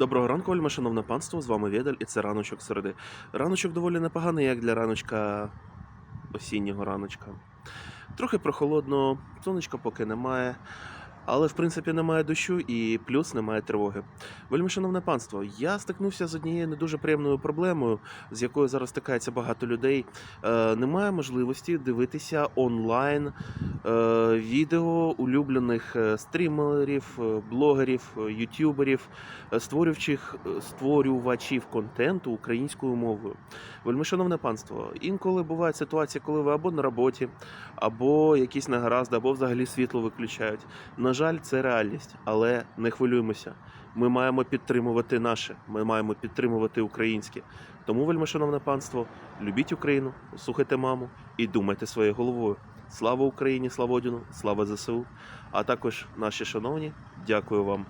Доброго ранку, вельми шановне панство, з вами Ведаль і це раночок середи. Раночок доволі непоганий, як для раночка осіннього раночка. Трохи прохолодно, сонечка поки немає, але в принципі немає дощу і плюс немає тривоги. Вельми шановне панство, я стикнувся з однією не дуже приємною проблемою, з якою зараз стикається багато людей. Е, немає можливості дивитися онлайн е, відео улюблених е, стрімерів, е, блогерів, е, ютуберів, створювачих е, створювачів контенту українською мовою. Вельми шановне панство, інколи бувають ситуації, коли ви або на роботі, або якісь негаразди, або взагалі світло виключають. На жаль, це реальність, але не хвилюємося. Ми маємо підтримувати наше, ми маємо підтримувати українське. Тому, вельми шановне панство, любіть Україну, слухайте маму і думайте своєю головою. Слава Україні, слава Одіну, слава ЗСУ. А також наші шановні, дякую вам